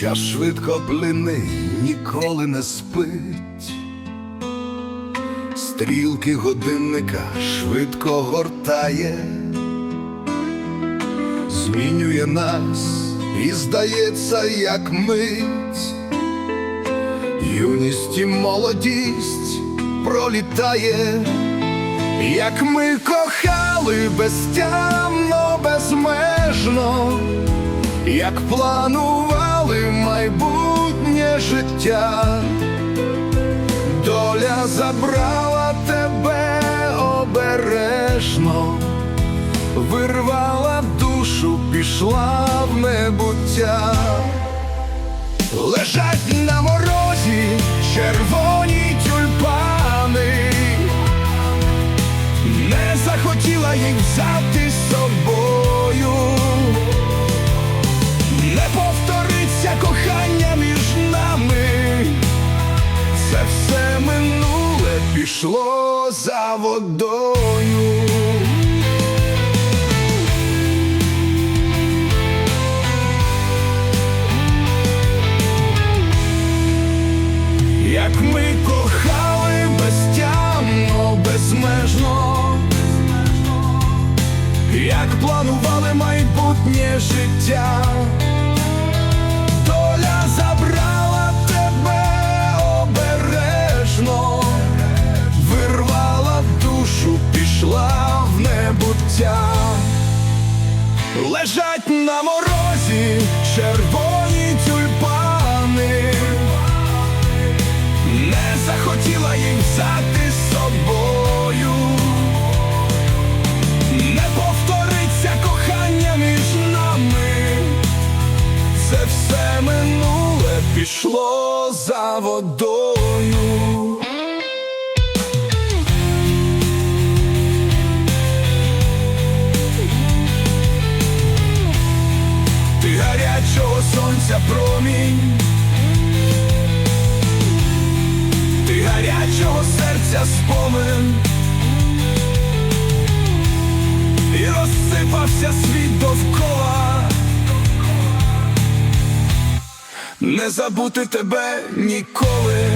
час швидко плинить, ніколи не спить. Стрілки годинника швидко гортає, змінює нас і здається, як мить. Юність і молодість пролітає, як ми кохали безтямно, безмежно, як планували майбутнє життя, доля забрала тебе обережно, вирвала душу, пішла в небуття. Лежать на морозі червоні тюльпани, не захотіла їх взяти з пішло за водою. Як ми кохали безтямно, безмежно, як планували майбутнє життя, небуття, лежать на морозі червоні тюльпани. Не захотіла їх взяти з собою, не повториться кохання між нами, це все минуле пішло за водою. Гарячого сонця промінь. Ти гарячого серця спомин. І розсипався світ довкола. Не забути тебе ніколи